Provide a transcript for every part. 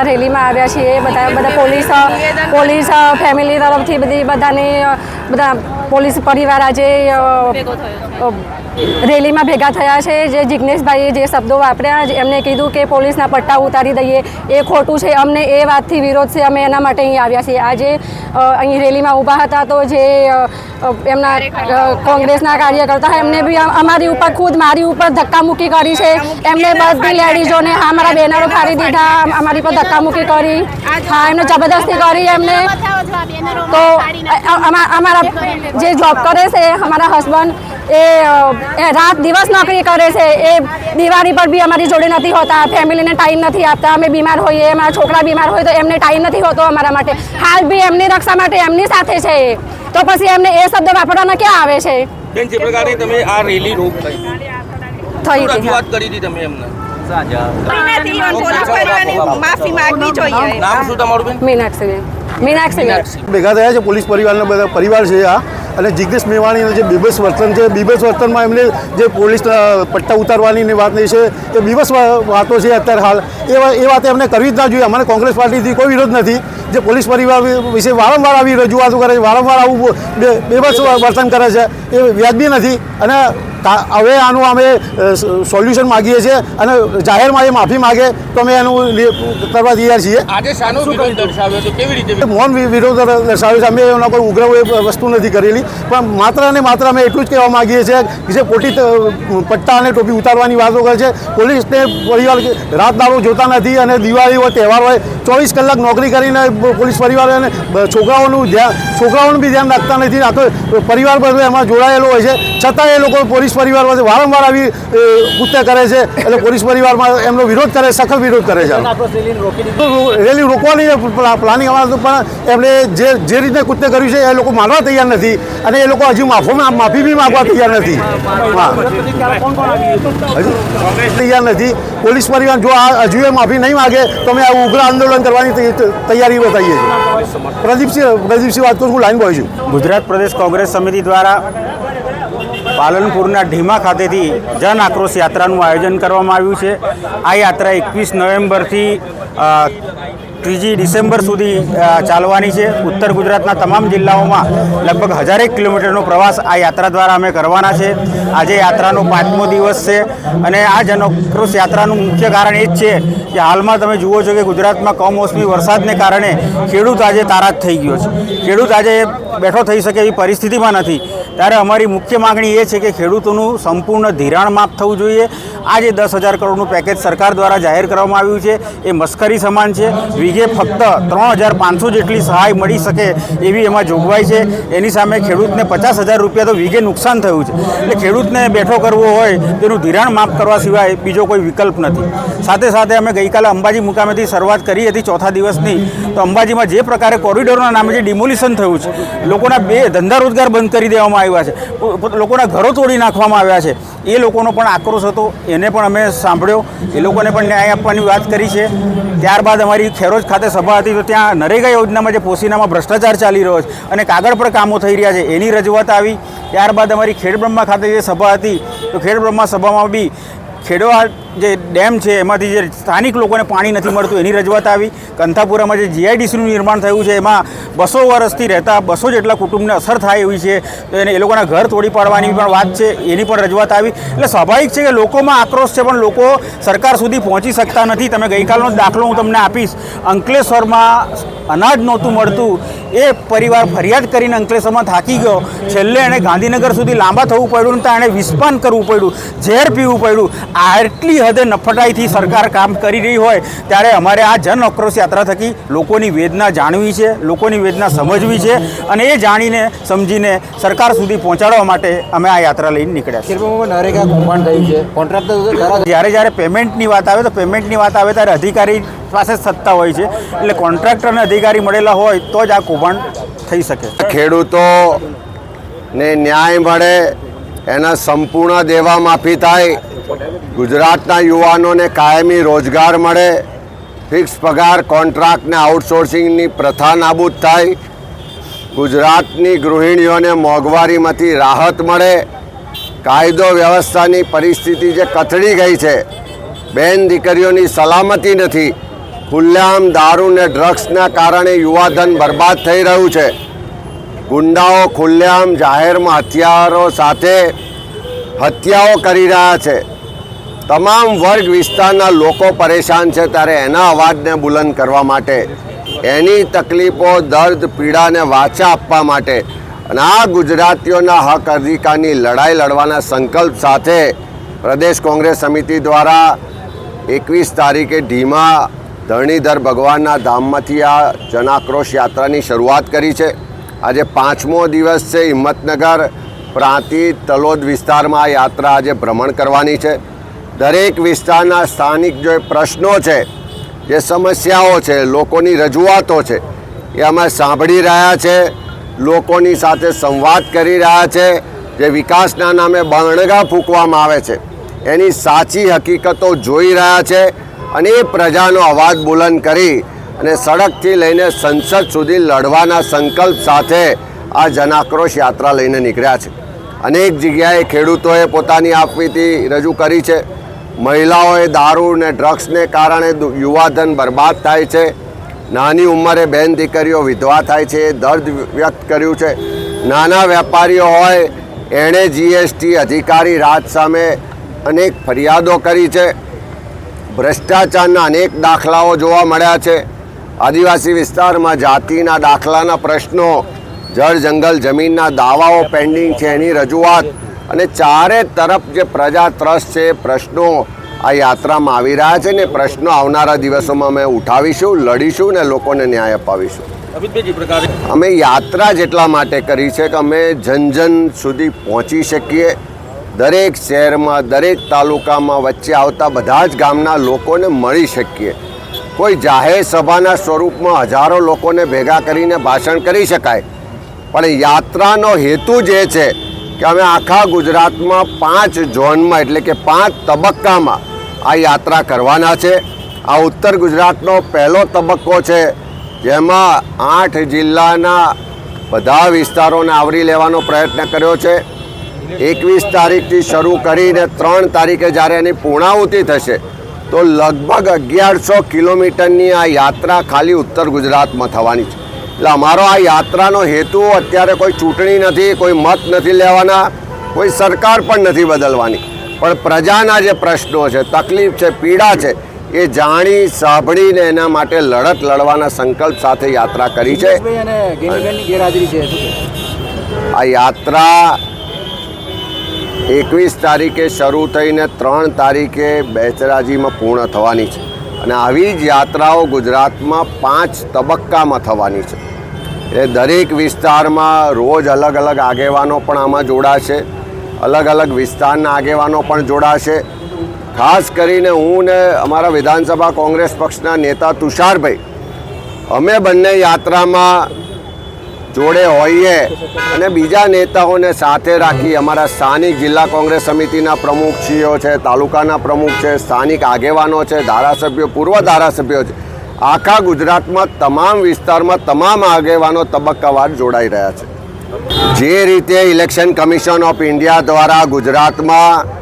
રેલીમાં આવ્યા છીએ. બધા બધા પોલીસ પોલીસ, ફેમિલી તરફથી બધી બધાને બધા પોલીસ પરિવાર આજે રેલીમાં ભેગા થયા છે. જે જિજ્ઞેશભાઈએ જે શબ્દો વાપર્યા એમને કીધું કે પોલીસના પટ્ટા ઉતારી દઈએ, એ ખોટું છે. અમને એ વાતથી વિરોધ છે. અમે એના માટે અહીં આવ્યા છીએ. આજે અહીં રેલીમાં ઊભા હતા તો જે એમના કોંગ્રેસના કાર્યકર્તા એમને બી અમારી ઉપર ખુદ મારી ઉપર ધક્કામુક્કી કરી છે. એમને બધી લેડીઝોને અમારા બેનરો ફાડી દીધા અમ- અમારી પર ધક્કામુક્કી કરી. હા, એમને જબરદસ્તી કરી એમને. તો અમારા જે જોબ કરે છે, અમારા હસબન્ડ એ રાત દિવસ નોકરી કરે છે. એ દિવાળી પર બી અમારી જોડે નથી હોતા ફેમિલીને ટાઈમ નથી આપતા. અમે બીમાર હોઈએ અમારા છોકરા બીમાર હોય તો એમને ટાઈમ નથી હોતો અમારા માટે. હાલ બી એમની રક્ષા માટે એમની સાથે છે. એ. તો પછી એમને એ શબ્દ વાપરવાના ક્યાં આવે છે? બેન જે પ્રકારે તમે આ રેલી રોક થઈ. હતી રજૂઆત કરી હતી તમે એમને? નથી પોલીસ પરિવારની માફી માંગવી જોઈએ? નામ શું તમારું બેન? મીનાક્ષી મીનાક્ષી ભેગા થયા છે પોલીસ પરિવારના બધા પરિવાર છે આ. અને જિગ્નેશ મેવાણીનું જે બીબસ વર્તન છે, બીબસ વર્તનમાં એમને જે પોલીસ પટ્ટા ઉતારવાની વાત નહીં છે, એ બીબસ વાતો છે અત્યારે હાલ. એ એ વાત એમને કરવી જ ના જોઈએ. અમારે કોંગ્રેસ પાર્ટીથી કોઈ વિરોધ નથી. જે પોલીસ પરિવાર વિશે વારંવાર આવી રજૂઆતો કરે છે, વારંવાર આવું બેબસ વર્તન કરે છે, એ વ્યાજબી નથી. અને હવે આનું અમે સોલ્યુશન માગીએ છીએ અને જાહેરમાં એ માફી માગે તો અમે એનું કરવા તૈયાર છીએ. આજે શાનો વિરોધ દર્શાવ્યો હતો કેવી રીતે મૌન વિરોધ દર્શાવ્યો છે? અમે એના કોઈ ઉગ્ર એ વસ્તુ નથી કરેલી. પણ માત્ર ને માત્ર અમે એટલું જ કહેવા માંગીએ છીએ કે જે ખોટી પટ્ટા અને ટોપી ઉતારવાની વાતો કરે છે. પોલીસને પરિવાર રાત દાડો જોતા નથી અને દિવાળી હોય તહેવાર હોય ચોવીસ કલાક નોકરી કરીને પોલીસ પરિવાર અને છોકરાઓનું ધ્યાન છોકરાઓનું બી ધ્યાન રાખતા નથી. આખો પરિવાર બધો એમાં જોડાયેલો હોય છે. છતાં એ લોકો પોલીસ પરિવાર પાસે વારંવાર આવી કૃત્ય કરે છે એટલે પોલીસ પરિવારમાં એમનો વિરોધ કરે સખત વિરોધ કરે છે. તો રેલી રોકવાની પ્લા- પ્લાનિંગ અમારે પણ એમણે જે જે રીતે કૃત્ય કર્યું છે એ લોકો માનવા તૈયાર નથી અને એ લોકો હજુ માફો માફી બી માગવા તૈયાર નથી. હા. હજુ તૈયાર નથી. પોલીસ પરિવાર જો આ હજુ એ માફી નહીં માગે તો અમે આ ઉગ્ર આંદોલન કરવાની તૈયારી બતાવીએ છીએ. પ્રદીપસિંહ પ્રદીપસિંહ વાત કરું છું લાઈન બોય છું ગુજરાત પ્રદેશ કોંગ્રેસ સમિતિ દ્વારા પાલનપુરના ઢીમા ખાતેથી જન આક્રોશ યાત્રાનું આયોજન કરવામાં આવ્યું છે. આ યાત્રા એકવીસ નવેમ્બરથી ત્રીજી ડિસેમ્બર સુધી ચાલવાની છે. ઉત્તર ગુજરાતના તમામ જિલ્લાઓમાં લગભગ હજારેક કિલોમીટરનો પ્રવાસ આ યાત્રા દ્વારા અમે કરવાના છે. આજે યાત્રાનો પાંચમો દિવસ છે અને આ જન યાત્રાનું મુખ્ય કારણ એ જ છે કે હાલમાં તમે જુઓ છો કે ગુજરાતમાં કમોસમી વરસાદને કારણે ખેડૂત આજે તારાજ થઈ ગયો છે. ખેડૂત આજે બેઠો થઈ શકે એવી પરિસ્થિતિમાં નથી. ત્યારે અમારી મુખ્ય માગણી એ છે કે ખેડૂતોનું સંપૂર્ણ ધિરાણ માફ થવું જોઈએ. આજે દસ હજાર કરોડનું પેકેજ સરકાર દ્વારા જાહેર કરવામાં આવ્યું છે. એ મસ્કરી સમાન છે. વીઘે ફક્ત ત્રણ હજાર પાંચસો જેટલી સહાય મળી શકે એવી એમાં જોગવાઈ છે. એની સામે ખેડૂતને પચાસ હજાર રૂપિયા તો વીઘે નુકસાન થયું છે. એટલે ખેડૂતને બેઠો કરવો હોય તેનું ધિરાણ માફ કરવા સિવાય બીજો કોઈ વિકલ્પ નથી. સાથે સાથે અમે ગઈકાલે અંબાજી મુકામેથી શરૂઆત કરી હતી ચોથા દિવસની. તો અંબાજીમાં જે પ્રકારે કોરિડોરના નામે જે ડિમોલિશન થયું છે, લોકોના બે ધંધા રોજગાર બંધ કરી દેવામાં આવ્યા છે. લોકોના ઘરો તોડી નાખવામાં આવ્યા છે. એ લોકોનો પણ આક્રોશ હતો. એને પણ અમે સાંભળ્યો. એ લોકોને પણ ન્યાય આપવાની વાત કરી છે. ત્યારબાદ અમારી ખેરોજ ખાતે સભા હતી તો ત્યાં નરેગા યોજનામાં જે પોસીનામાં ભ્રષ્ટાચાર ચાલી રહ્યો છે અને કાગળ પર કામો થઈ રહ્યા છે, એની રજૂઆત આવી. ત્યારબાદ અમારી ખેડબ્રહ્મા ખાતે જે સભા હતી, તો ખેડબ્રહ્મા સભામાં બી ખેડવા જે ડેમ છે, એમાંથી જે સ્થાનિક લોકોને પાણી નથી મળતું, એની રજૂઆત આવી. કંથાપુરામાં જે જીઆઈડીસીનું નિર્માણ થયું છે, એમાં બસો વર્ષથી રહેતા બસો જેટલા કુટુંબને અસર થાય એવી છે. તો એને એ લોકોના ઘર તોડી પાડવાની પણ વાત છે, એની પણ રજૂઆત આવી. એટલે સ્વાભાવિક છે કે લોકોમાં આક્રોશ છે, પણ લોકો સરકાર સુધી પહોંચી શકતા નથી. તમે ગઈકાલનો દાખલો હું તમને આપીશ. અંકલેશ્વરમાં અનાજ નહોતું મળતું. એ પરિવાર ફરિયાદ કરીને અંકલેશ્વરમાં થાકી ગયો. છેલ્લે એણે ગાંધીનગર સુધી લાંબા થવું પડ્યું ત્યાં એણે વિસ્પાન કરવું પડ્યું. ઝેર પીવું પડ્યું. આટલી હદે નફટાઈથી સરકાર કામ કરી રહી હોય ત્યારે અમારે આ જન આક્રોશ યાત્રા થકી લોકોની વેદના જાણવી છે લોકોની વેદના સમજવી છે અને એ જાણીને સમજીને સરકાર સુધી પહોંચાડવા માટે અમે આ યાત્રા લઈને નીકળ્યા છીએ. નરેગા કૌભાંડ થયું છે. કોન્ટ્રાક્ટર જ્યારે જ્યારે પેમેન્ટની વાત આવે તો પેમેન્ટની વાત આવે ત્યારે અધિકારી પાસે જ સત્તા હોય છે. એટલે કોન્ટ્રાક્ટરને અધિકારી મળેલા હોય તો જ આ કૌભાંડ થઈ શકે. ખેડૂતોને ન્યાય મળે એના સંપૂર્ણ દેવા માફી થાય ગુજરાતના યુવાનોને કાયમી રોજગાર મળે, ફિક્સ પગાર કોન્ટ્રાક્ટને આઉટસોર્સિંગની પ્રથા નાબૂદ થાય. ગુજરાતની ગૃહિણીઓને મોંઘવારીમાંથી રાહત મળે. કાયદો વ્યવસ્થાની પરિસ્થિતિ જે કથળી ગઈ છે, બેન દીકરીઓની સલામતી નથી. ખુલ્લેઆમ દારૂ ને ડ્રગ્સના કારણે યુવાધન બરબાદ થઈ રહ્યું છે. ગુંડાઓ ખુલ્લેઆમ જાહેરમાં હથિયારો સાથે હત્યાઓ કરી રહ્યા છે. તમામ વર્ગ વિસ્તારના લોકો પરેશાન છે ત્યારે એના અવાજને બુલંદ કરવા માટે, એની તકલીફો, દર્દ, પીડાને વાચા આપવા માટે અને આ ગુજરાતીઓના હક અધિકારની લડાઈ લડવાના સંકલ્પ સાથે પ્રદેશ કોંગ્રેસ સમિતિ દ્વારા એકવીસ તારીખે ઢીમા ધરણીધર ભગવાનના ધામમાંથી આ જનાક્રોશ યાત્રાની શરૂઆત કરી છે. આજે પાંચમો દિવસ છે હિંમતનગર પ્રાંતિજ તલોદ વિસ્તારમાં આ યાત્રા આજે ભ્રમણ કરવાની છે. દરેક વિસ્તારના સ્થાનિક જે પ્રશ્નો છે, જે સમસ્યાઓ છે, લોકોની રજૂઆતો છે, એ અમે સાંભળી રહ્યા છે, લોકોની સાથે સંવાદ કરી રહ્યા છે, જે વિકાસના નામે બણગા ફૂંકવામાં આવે છે. એની સાચી હકીકતો જોઈ રહ્યા છે અને એ પ્રજાનો અવાજ બુલંદ કરી અને સડકથી લઈને સંસદ સુધી લડવાના સંકલ્પ સાથે આ જનાક્રોશ યાત્રા લઈને નીકળ્યા છે. અનેક જગ્યાએ ખેડૂતોએ પોતાની આપવીતી રજૂ કરી છે. મહિલાઓએ દારૂ ને ડ્રગ્સને કારણે યુવાધન બરબાદ થાય છે. નાની ઉંમરે બેન દીકરીઓ વિધવા થાય છે. એ દર્દ વ્યક્ત કર્યું છે. નાના વેપારીઓ હોય, એણે જીએસટી અધિકારી રાજ સામે અનેક ફરિયાદો કરી છે. ભ્રષ્ટાચારના અનેક દાખલાઓ જોવા મળ્યા છે. આદિવાસી વિસ્તારમાં જાતિના દાખલાના પ્રશ્નો, જળ જંગલ જમીનના દાવાઓ પેન્ડિંગ છે. એની રજૂઆત અને ચારે તરફ જે પ્રજા ત્રસ્ત છે પ્રશ્નો આ યાત્રામાં આવી રહ્યા છે ને પ્રશ્નો આવનારા દિવસોમાં અમે ઉઠાવીશું લડીશું ને લોકોને ન્યાય અપાવીશું. અમે યાત્રા જેટલા માટે કરી છે કે અમે જન જન સુધી પહોંચી શકીએ. દરેક શહેરમાં દરેક તાલુકામાં વચ્ચે આવતા બધા જ ગામના લોકોને મળી શકીએ. કોઈ જાહેર સભાના સ્વરૂપમાં હજારો લોકોને ભેગા કરીને ભાષણ કરી શકાય. પણ યાત્રાનો હેતુ જે છે કે અમે આખા ગુજરાતમાં પાંચ ઝોનમાં એટલે કે પાંચ તબક્કામાં આ યાત્રા કરવાના છે. આ ઉત્તર ગુજરાતનો પહેલો તબક્કો છે, જેમાં આઠ જિલ્લાના બધા વિસ્તારોને આવરી લેવાનો પ્રયત્ન કર્યો છે. એકવીસ તારીખથી શરૂ કરીને ત્રણ તારીખે જ્યારે એની પૂર્ણાહુતિ થશે, તો લગભગ અગિયારસો કિલોમીટરની આ યાત્રા ખાલી ઉત્તર ગુજરાતમાં થવાની છે. એટલે અમારો આ યાત્રાનો હેતુ અત્યારે કોઈ ચૂંટણી નથી કોઈ મત નથી લેવાના કોઈ સરકાર પણ નથી બદલવાની. પણ પ્રજાના જે પ્રશ્નો છે તકલીફ છે પીડા છે એ જાણી સાંભળીને એના માટે લડત લડવાના સંકલ્પ સાથે યાત્રા કરી છે? આ યાત્રા એકવીસ તારીખે શરૂ થઈને ત્રણ તારીખે બેચરાજીમાં પૂર્ણ થવાની છે. અને આવી જ યાત્રાઓ ગુજરાતમાં પાંચ તબક્કામાં થવાની છે. એટલે દરેક વિસ્તારમાં રોજ અલગ અલગ આગેવાનો પણ આમાં જોડાશે, અલગ અલગ વિસ્તારના આગેવાનો પણ જોડાશે. ખાસ કરીને હું ને અમારા વિધાનસભા કોંગ્રેસ પક્ષના નેતા તુષારભાઈ, અમે બંને યાત્રામાં જોડે હોઈએ અને બીજા નેતાઓને સાથે રાખી અમારા સ્થાનિક જિલ્લા કોંગ્રેસ સમિતિના પ્રમુખશ્રીઓ છે, તાલુકાના પ્રમુખ છે, સ્થાનિક આગેવાનો છે, ધારાસભ્યો, પૂર્વ ધારાસભ્યો છે. આખા ગુજરાતમાં તમામ વિસ્તારમાં તમામ આગેવાનો તબક્કાવાર જોડાઈ રહ્યા છે. જે રીતે ઇલેક્શન કમિશન ઓફ ઇન્ડિયા દ્વારા ગુજરાતમાં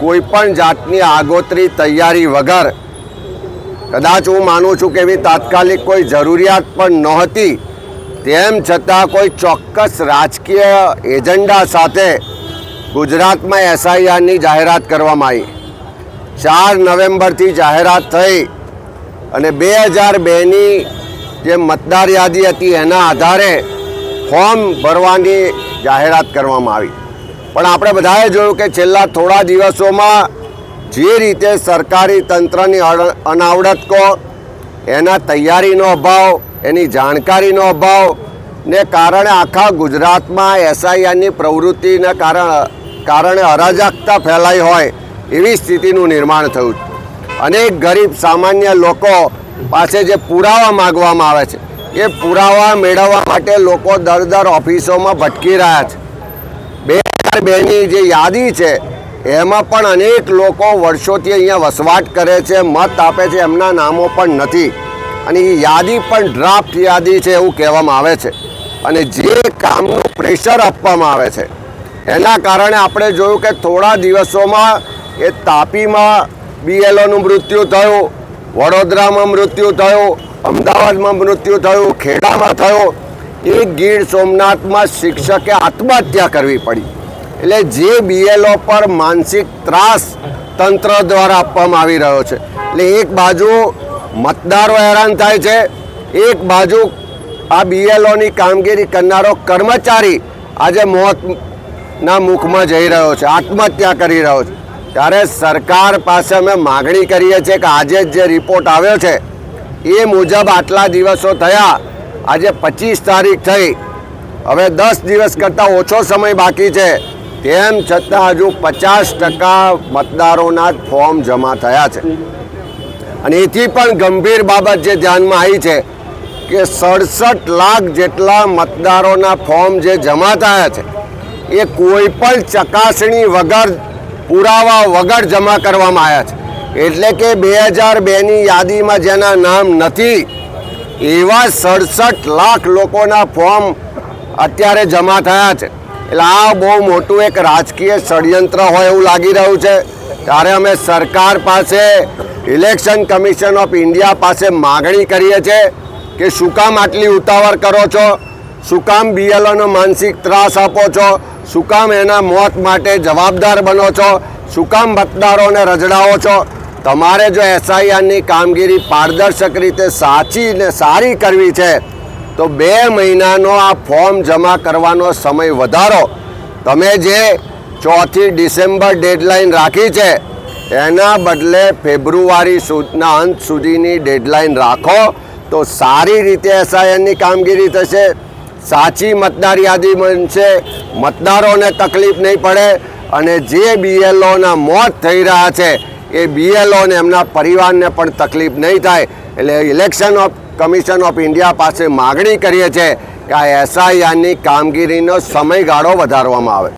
કોઈ પણ જાતની આગોતરી તૈયારી વગર, કદાચ હું માનું છું કે એવી તાત્કાલિક કોઈ જરૂરિયાત પણ નહોતી તેમ છતાં કોઈ ચોક્કસ રાજકીય એજન્ડા સાથે ગુજરાતમાં એસઆઈઆરની જાહેરાત કરવામાં આવી. ચાર નવેમ્બરથી જાહેરાત થઈ અને બે હજાર બેની જે મતદાર યાદી હતી એના આધારે ફોર્મ ભરવાની જાહેરાત કરવામાં આવી. પણ આપણે બધાએ જોયું કે છેલ્લા થોડા દિવસોમાં જે રીતે સરકારી તંત્રની અનાવડત કો એના તૈયારીનો અભાવ એની જાણકારીનો અભાવ ને કારણે આખા ગુજરાતમાં એસઆઈઆરની પ્રવૃત્તિના કારણ, કારણે અરાજકતા ફેલાઈ હોય એવી સ્થિતિનું નિર્માણ થયું અનેક ગરીબ સામાન્ય લોકો પાસે જે પુરાવા માગવામાં આવે છે, એ પુરાવા મેળવવા માટે લોકો દર દર ઓફિસોમાં ભટકી રહ્યા છે. બે હજાર બેની જે યાદી છે, એમાં પણ અનેક લોકો વર્ષોથી અહીંયા વસવાટ કરે છે, મત આપે છે, એમના નામો પણ નથી. અને એ યાદી પણ ડ્રાફ્ટ યાદી છે એવું કહેવામાં આવે છે. અને જે કામનું પ્રેશર આપવામાં આવે છે, એના કારણે આપણે જોયું કે થોડા દિવસોમાં એ તાપીમાં બીએલઓનું મૃત્યુ થયું, વડોદરામાં મૃત્યુ થયું, અમદાવાદમાં મૃત્યુ થયું, ખેડામાં થયું. એ ગીર સોમનાથમાં શિક્ષકે આત્મહત્યા કરવી પડી. એટલે જે બીએલઓ પર માનસિક ત્રાસ તંત્ર દ્વારા આપવામાં આવી રહ્યો છે. એટલે એક બાજુ મતદારો હેરાન થાય છે. એક બાજુ આ બીએલઓની કામગીરી કરનારો કર્મચારી આજે મોતના મુખમાં જઈ રહ્યો છે, આત્મહત્યા કરી રહ્યો છે. ત્યારે સરકાર પાસે અમે માગણી કરીએ છીએ કે આજે જ રિપોર્ટ આવ્યો છે, એ મુજબ આટલા દિવસો થયા, આજે પચીસ તારીખ થઈ. હવે દસ દિવસ કરતાં ઓછો સમય બાકી છે. તેમ છતાં હજુ પચાસ ટકા મતદારોના જ ફોર્મ જમા થયા છે. અને એથી પણ ગંભીર બાબત જે ધ્યાનમાં આવી છે કે સડસઠ લાખ જેટલા મતદારોના ફોર્મ જે જમા થયા છે, એ કોઈ પણ ચકાસણી વગર, પુરાવા વગર જમા કરવામાં આવ્યા છે. એટલે કે બે હજાર બેની યાદીમાં જેના નામ નથી, એવા સડસઠ લાખ લોકોના ફોર્મ અત્યારે જમા થયા છે. એટલે આ બહુ મોટું એક રાજકીય ષડયંત્ર હોય એવું લાગી રહ્યું છે. ત્યારે અમે સરકાર પાસે ઇલેક્શન કમિશન ઓફ ઇન્ડિયા પાસે માગણી કરીએ છીએ કે શું કામ આટલી ઉતાવળ કરો છો? શું કામ બીએલઓનો માનસિક ત્રાસ આપો છો? શું કામ એના મોત માટે જવાબદાર બનો છો? શું કામ મતદારોને રજડાવો છો? તમારે જો એસઆઈઆરની કામગીરી પારદર્શક રીતે સાચી ને સારી કરવી છે, તો બે મહિનાનો આ ફોર્મ જમા કરવાનો સમય વધારો. તમે જે ચોથી ડિસેમ્બર ડેડલાઇન રાખી છે એના બદલે ફેબ્રુઆરી સુધીના અંત સુધીની ડેડલાઇન રાખો તો સારી રીતે એસઆઈએનની કામગીરી થશે. સાચી મતદાર યાદી બનશે. મતદારોને તકલીફ નહીં પડે અને જે બીએલઓના મોત થઈ રહ્યા છે, એ બીએલઓને એમના પરિવારને પણ તકલીફ નહીં થાય. એટલે election of commission of India પાસે માગણી કરીએ છીએ કે આ એસઆઈઆરની કામગીરીનો સમયગાળો વધારવામાં આવે.